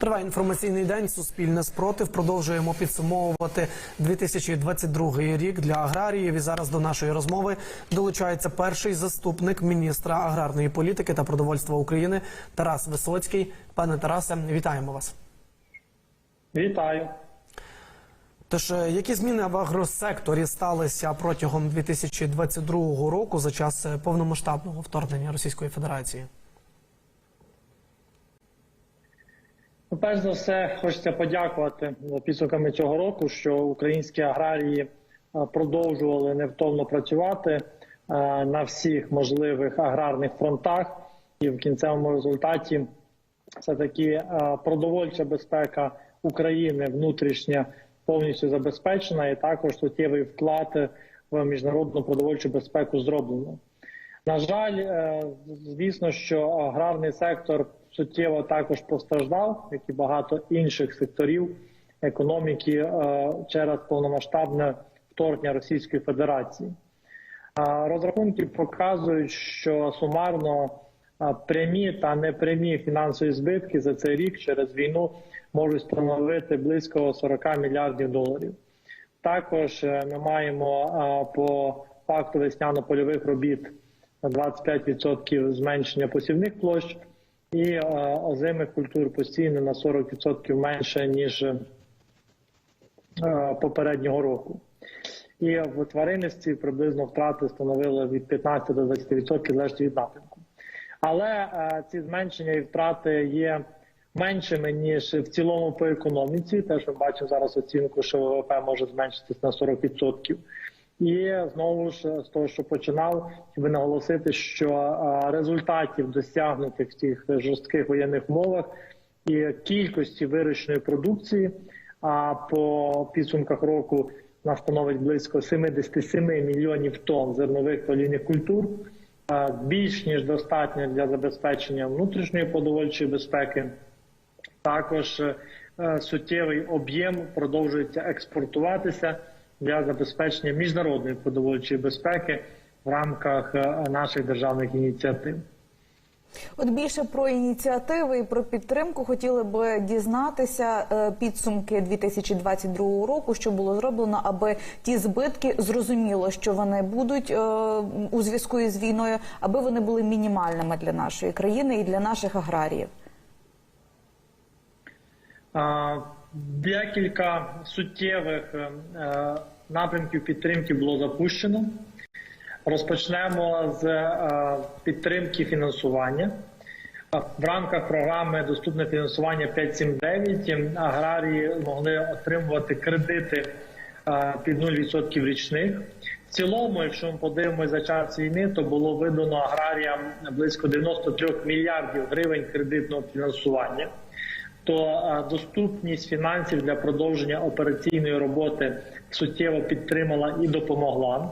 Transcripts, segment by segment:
Триває інформаційний день. Суспільне спротив. Продовжуємо підсумовувати 2022 рік для аграріїв. І зараз до нашої розмови долучається перший заступник міністра аграрної політики та продовольства України Тарас Висоцький. Пане Тарасе, вітаємо вас. Вітаю. Тож, е, які зміни в агросекторі сталися протягом 2022 року за час е, повномасштабного вторгнення Російської Федерації? Ну, Перш за все, хочеться подякувати за підсумками цього року, що українські аграрії е, продовжували невтомно працювати е, на всіх можливих аграрних фронтах, і в кінцевому результаті все таки продовольча безпека України внутрішня повністю забезпечена, і також суттєвий вклад в міжнародну продовольчу безпеку зроблено. На жаль, е, звісно, що аграрний сектор суттєво також постраждав, як і багато інших секторів економіки е, через повномасштабне вторгнення Російської Федерації. Розрахунки показують, що сумарно прямі та непрямі фінансові збитки за цей рік через війну можуть становити близько 40 мільярдів доларів. Також е, ми маємо по факту весняно-польових робіт на 25% зменшення посівних площ і е, озимих культур постійно на 40% менше ніж е, попереднього року. І в тваринництві приблизно втрати становили від 15 до 20% залежно від напрямку. Але е, ці зменшення і втрати є меншими ніж в цілому по економіці. Теж ми бачимо зараз оцінку, що ВВП може зменшитись на 40%. І знову ж з того, що починав, би наголосити, що результатів досягнутих в цих жорстких воєнних умовах і кількості вирощеної продукції, а по підсумках року вона становить близько 77 мільйонів тонн зернових та культур. Більш ніж достатньо для забезпечення внутрішньої продовольчої безпеки. Також е, суттєвий об'єм продовжується експортуватися для забезпечення міжнародної продовольчої безпеки в рамках е, наших державних ініціатив. От більше про ініціативи і про підтримку хотіли би дізнатися е, підсумки 2022 року, що було зроблено, аби ті збитки зрозуміло, що вони будуть е, у зв'язку із війною, аби вони були мінімальними для нашої країни і для наших аграріїв. А, Декілька суттєвих е, е, напрямків підтримки було запущено. Розпочнемо з е, підтримки фінансування. В рамках програми Доступне фінансування 5.7.9 аграрії могли отримувати кредити під 0% річних. В цілому, якщо ми подивимося за час війни, то було видано аграріям близько 93 мільярдів гривень кредитного фінансування то доступність фінансів для продовження операційної роботи суттєво підтримала і допомогла.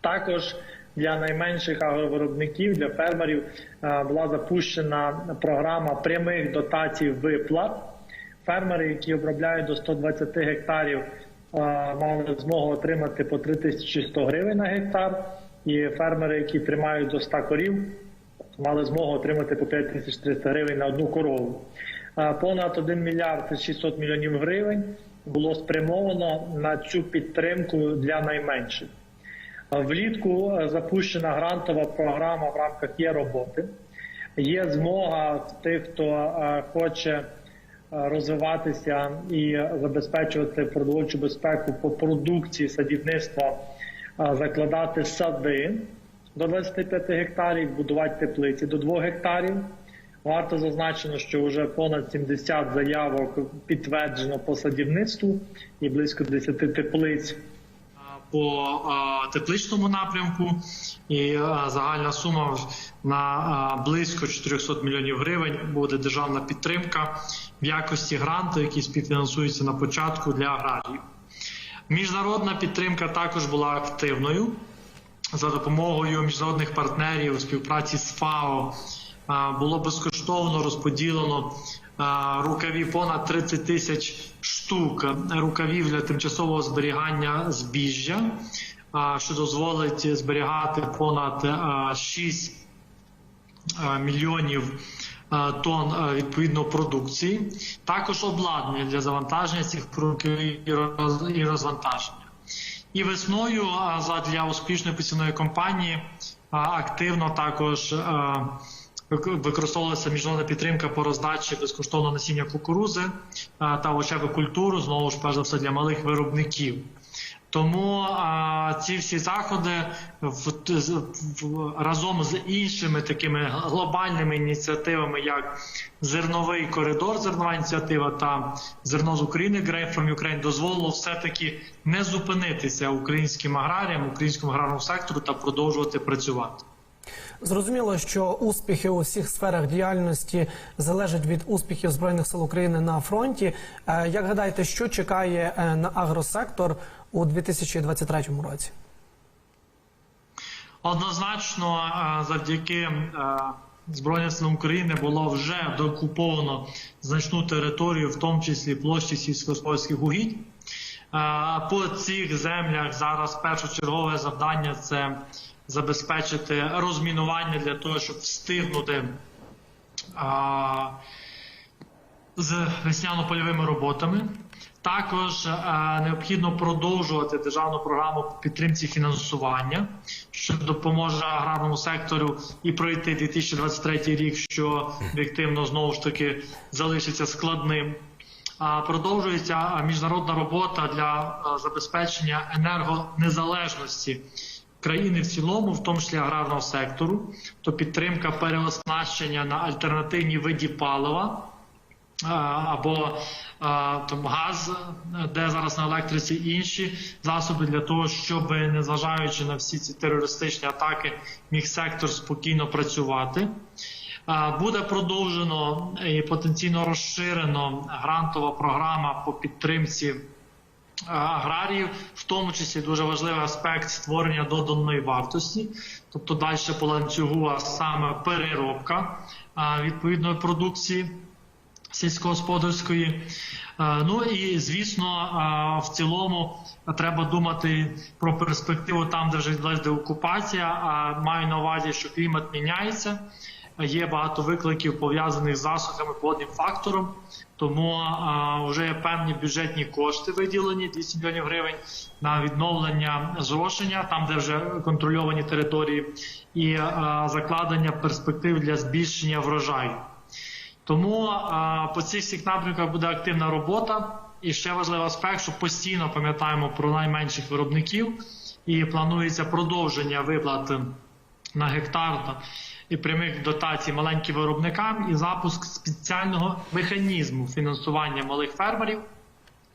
Також для найменших агровиробників, для фермерів була запущена програма прямих дотацій виплат. Фермери, які обробляють до 120 гектарів, мали змогу отримати по 3100 гривень на гектар, і фермери, які тримають до 100 корів, мали змогу отримати по 5300 гривень на одну корову. Понад 1 мільярд 600 мільйонів гривень було спрямовано на цю підтримку для найменших. Влітку е, запущена грантова програма в рамках є роботи. Є змога тих, хто е, хоче е, розвиватися і забезпечувати продовольчу безпеку по продукції садівництва, закладати сади до 25 гектарів, будувати теплиці до 2 гектарів. Варто зазначено, що вже понад 70 заявок підтверджено по садівництву і близько 10 теплиць по тепличному напрямку, і загальна сума на близько 400 мільйонів гривень буде державна підтримка в якості гранту, який співфінансується на початку для аграріїв. Міжнародна підтримка також була активною за допомогою міжнародних партнерів у співпраці з ФАО. Було безкоштовно розподілено а, рукавів понад 30 тисяч штук рукавів для тимчасового зберігання збіжжя, що дозволить зберігати понад а, 6 мільйонів тонн відповідно продукції, також обладнання для завантаження цих пророків і розвантаження. І весною а, задля успішної посівної кампанії а, активно також використовувалася міжнародна підтримка по роздачі безкоштовного насіння кукурузи та овочевих культур, знову ж перш за все для малих виробників. Тому а, ці всі заходи в, в, разом з іншими такими глобальними ініціативами, як зерновий коридор, зернова ініціатива та зерно з України Grain from Ukraine, дозволило все-таки не зупинитися українським аграріям, українському аграрному сектору та продовжувати працювати. Зрозуміло, що успіхи у всіх сферах діяльності залежать від успіхів збройних сил України на фронті. Е, Як гадаєте, що чекає е, на агросектор у 2023 році? Однозначно, е, завдяки Збройним силам України було вже докуповано значну територію, в тому числі площі сільськогосподарських угідь. По цих землях зараз першочергове завдання це забезпечити розмінування для того, щоб встигнути а, з весняно-польовими роботами. Також е, необхідно продовжувати державну програму підтримці фінансування, що допоможе аграрному сектору і пройти 2023 рік, що об'єктивно знову ж таки залишиться складним. А, Продовжується міжнародна робота для е, забезпечення енергонезалежності країни в цілому, в тому числі аграрного сектору, то підтримка переоснащення на альтернативні види палива або там газ, де зараз на електриці і інші засоби для того, щоб незважаючи на всі ці терористичні атаки, міг сектор спокійно працювати. Буде продовжено і потенційно розширено грантова програма по підтримці аграріїв, в тому числі дуже важливий аспект створення доданої вартості, тобто далі по ланцюгу, а саме переробка відповідної продукції сільськогосподарської. Е, Ну і звісно, е, в цілому треба думати про перспективу там, де вже відбулася деокупація. А маю на увазі, що клімат міняється. Є багато викликів пов'язаних з засухами погодним фактором, тому а, вже є певні бюджетні кошти виділені 200 мільйонів гривень на відновлення зрошення, там де вже контрольовані території, і а, закладення перспектив для збільшення врожаю. Тому а, по цих всіх напрямках буде активна робота. І ще важливий аспект, що постійно пам'ятаємо про найменших виробників, і планується продовження виплат на гектар та- і прямих дотацій маленьким виробникам, і запуск спеціального механізму фінансування малих фермерів,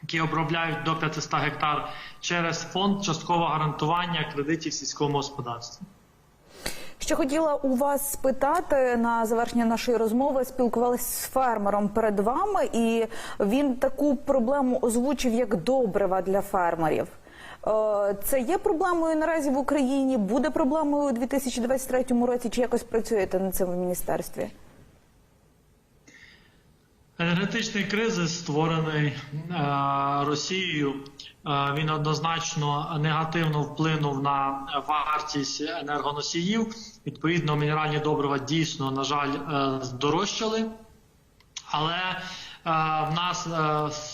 які обробляють до 500 гектар через фонд часткового гарантування кредитів сільському господарстві. Що хотіла у вас спитати на завершення нашої розмови, спілкувалася з фермером перед вами, і він таку проблему озвучив як добрива для фермерів. Е, Це є проблемою наразі в Україні, буде проблемою у 2023 році. Чи якось працюєте над цим в міністерстві? Енергетичний кризис, створений е, Росією, е, він однозначно негативно вплинув на вартість енергоносіїв. Відповідно, мінеральні добрива дійсно, на жаль, здорожчали. Але е, в нас, е,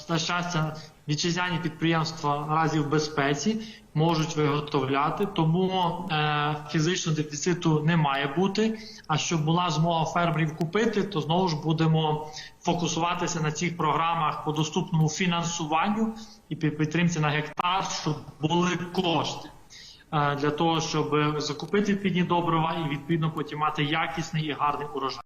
на щастя, вітчизняні підприємства наразі в безпеці можуть виготовляти, тому е, фізичного дефіциту не має бути. А щоб була змога фермерів купити, то знову ж будемо фокусуватися на цих програмах по доступному фінансуванню і під- підтримці на гектар, щоб були кошти. е, Для того щоб закупити відповідні добрива і відповідно потім мати якісний і гарний урожай.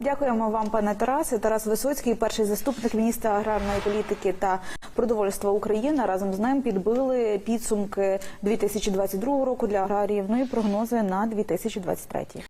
Дякуємо вам, пане Тарасе. Тарас Висоцький, перший заступник міністра аграрної політики та продовольства України. Разом з ним підбили підсумки 2022 року для аграріїв. Ну і прогнози на 2023.